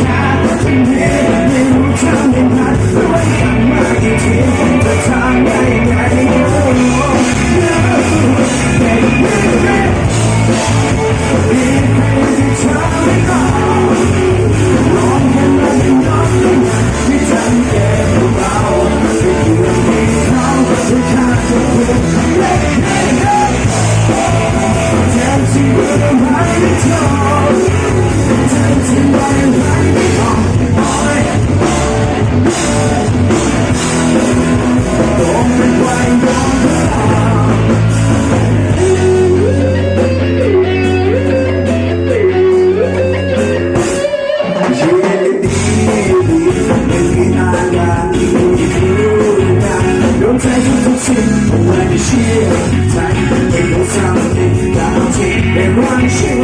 ช้ ที่ไ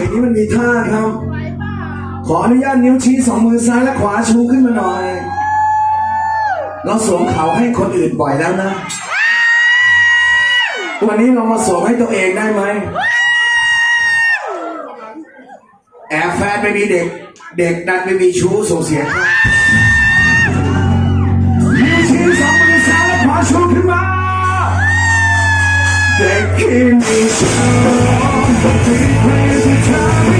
เพลงนี้มันมีท่าครับ ขออนุญาตนิ้วชี้สองมือซ้ายและขวาชูขึ้นมาหน่อย เราสวมเขาให้คนอื่นบ่อยแล้วนะ วันนี้เรามาสวมให้ตัวเองได้ไหม แอบแฟนไม่มีเด็ก เด็กดันไม่มีชู้ส่งเสียงนิ้วชี้สองมือซ้ายและขวาชูขึ้นมาเด็กที่ มีฉัน